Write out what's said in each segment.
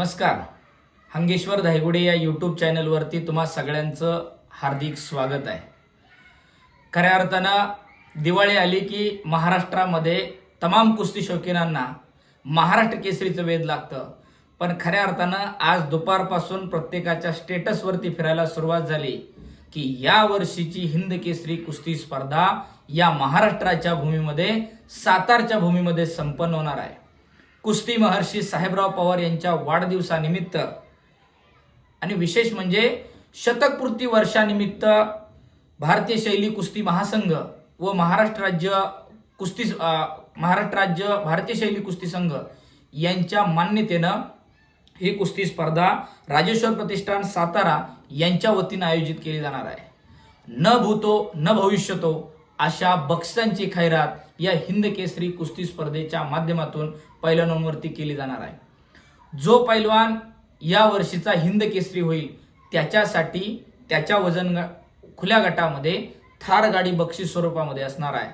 नमस्कार. हंगेश्वर धायगुडे या यूट्यूब चॅनलवरती तुम्हा सगळ्यांचं हार्दिक स्वागत आहे. खऱ्या अर्थानं दिवाळी आली की महाराष्ट्रामध्ये तमाम कुस्ती शौकीनांना महाराष्ट्र केसरीचं वेध लागतं. पण खऱ्या अर्थानं आज दुपारपासून प्रत्येकाच्या स्टेटसवरती फिरायला सुरुवात झाली की या वर्षीची हिंद केसरी कुस्ती स्पर्धा या महाराष्ट्राच्या भूमीमध्ये सातारच्या भूमीमध्ये संपन्न होणार आहे. कुस्ती महर्षी साहेबराव पवार यांच्या वाढदिवसानिमित्त. आणि विशेष म्हणजे शतकपूर्ती वर्षानिमित्त भारतीय शैली कुस्ती महासंघ व महाराष्ट्र राज्य कुस्ती महाराष्ट्र राज्य भारतीय शैली कुस्ती संघ यांच्या मान्यतेनं ही कुस्ती स्पर्धा राजेश्वर प्रतिष्ठान सातारा यांच्या वतीनं आयोजित केली जाणार आहे. न भूतो न भविष्यतो अशा बक्षिसांची खैरात या हिंद केसरी कुस्ती स्पर्धेच्या माध्यमातून पैलवानांवरती केली जाणार आहे. जो पैलवान या वर्षीचा हिंद केसरी होईल त्याच्यासाठी त्याच्या वजन खुल्या गटामध्ये थार गाडी बक्षीस स्वरूपामध्ये असणार आहे.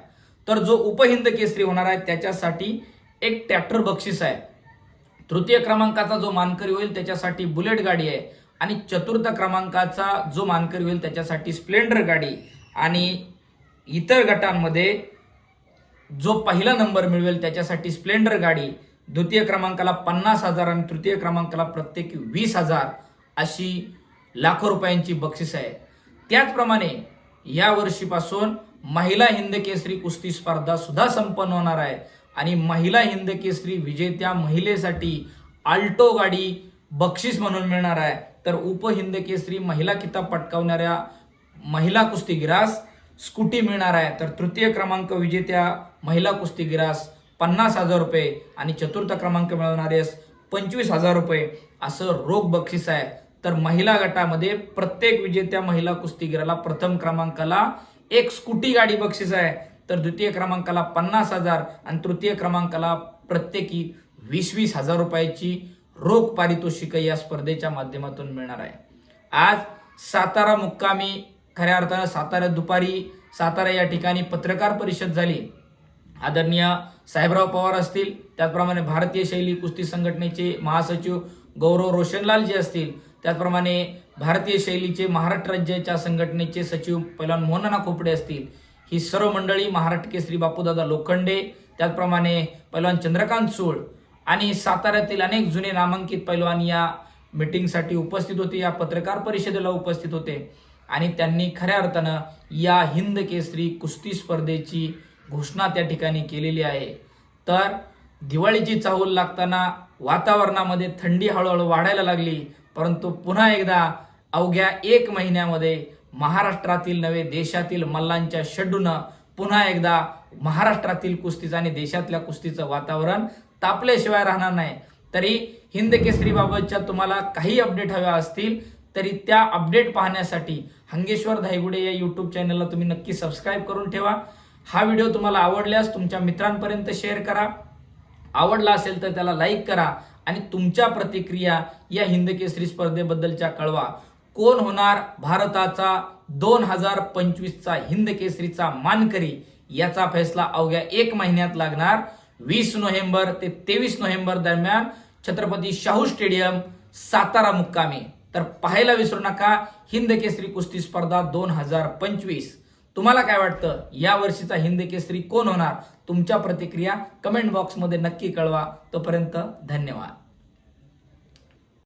तर जो उपहिंद केसरी होणार आहे त्याच्यासाठी एक ट्रॅक्टर बक्षीस आहे. तृतीय क्रमांकाचा जो मानकरी होईल त्याच्यासाठी बुलेट गाडी आहे. आणि चतुर्थ क्रमांकाचा जो मानकरी होईल त्याच्यासाठी स्प्लेंडर गाडी. आणि इतर गटांमध्ये जो पहिला नंबर मिळवेल त्याच्यासाठी स्प्लेंडर गाडी द्वितीय क्रमांकाला पन्नास हजार आणि तृतीय क्रमांकाला प्रत्येकी वीस हजार अशी लाखो रुपयांची बक्षीस आहे. त्याचप्रमाणे या वर्षीपासून महिला हिंद केसरी कुस्ती स्पर्धा सुद्धा संपन्न होणार आहे आणि महिला हिंद केसरी विजेत्या महिलेसाठी आल्टो गाडी बक्षीस म्हणून मिळणार आहे. तर उपहिंद केसरी महिला किताब पटकावणाऱ्या महिला कुस्तीगिरास स्कूटी मिळणार आहे. तर तृतीय क्रमांक विजेत्या महिला कुस्तीगिरास पन्नास हजार रुपये आणि चतुर्थ क्रमांक मिळवणाऱ्यास पंचवीस हजार रुपये. असं रोख बक्षीस आहे. तर महिला गटामध्ये प्रत्येक विजेत्या महिला कुस्तीगिराला प्रथम क्रमांकाला एक स्कूटी गाडी बक्षीस आहे. तर द्वितीय क्रमांकाला पन्नास हजार आणि तृतीय क्रमांकाला प्रत्येकी वीस वीस हजार रुपयाची रोख पारितोषिक या स्पर्धेच्या माध्यमातून मिळणार आहे. आज सातारा मुक्कामी खऱ्या अर्थानं साताऱ्यात दुपारी सातारा या ठिकाणी पत्रकार परिषद झाली. आदरणीय साहेबराव पवार असतील त्याचप्रमाणे भारतीय शैली कुस्ती संघटनेचे महासचिव गौरव रोशनलाल जे असतील त्याचप्रमाणे भारतीय शैलीचे महाराष्ट्र राज्याच्या संघटनेचे सचिव पैलवान मोहनना खोपडे असतील ही सर्व मंडळी महाराष्ट्र केसरी बापूदादा लोखंडे त्याचप्रमाणे पैलवान चंद्रकांत सूळ आणि साताऱ्यातील अनेक जुने नामांकित पैलवान या मीटिंगसाठी उपस्थित होते या पत्रकार परिषदेला उपस्थित होते. आणि त्यांनी खऱ्या अर्थानं या हिंद केसरी कुस्ती स्पर्धेची घोषणा त्या ठिकाणी केलेली आहे. तर दिवाळीची चाहूल लागताना वातावरणामध्ये थंडी हळूहळू वाढायला लागली परंतु पुन्हा एकदा अवघ्या एक महिन्यामध्ये महाराष्ट्रातील नवे देशातील मल्लांच्या शेड्यूनं पुन्हा एकदा महाराष्ट्रातील कुस्तीचं आणि देशातल्या कुस्तीचं वातावरण तापल्याशिवाय राहणार नाही. तरी हिंद केसरीबाबतच्या तुम्हाला काही अपडेट हव्या असतील तरी त्या अपडेट पाहण्यासाठी हंगेश्वर धायगुडे या यूट्यूब चॅनलला तुम्ही नक्की सबस्क्राईब करून ठेवा. हा व्हिडिओ तुम्हाला आवडल्यास तुमच्या मित्रांपर्यंत शेअर करा. आवडला असेल तर त्याला लाईक करा आणि तुमच्या प्रतिक्रिया या हिंदकेसरी स्पर्धेबद्दलच्या कळवा. कोण होणार भारताचा दोन हजार पंचवीसचा हिंद केसरीचा मानकरी? याचा फैसला अवघ्या एक महिन्यात लागणार. वीस नोव्हेंबर ते तेवीस नोव्हेंबर दरम्यान छत्रपती शाहू स्टेडियम सातारा मुक्कामी. तर पाहायला विसरू नका. हिंद केसरी कुस्ती स्पर्धा दोन हजार पंचवीस. तुम्हाला काय वाटतं? या वर्षीचा हिंद केसरी कोण होणार? तुमच्या प्रतिक्रिया कमेंट बॉक्समध्ये नक्की कळवा. तोपर्यंत धन्यवाद.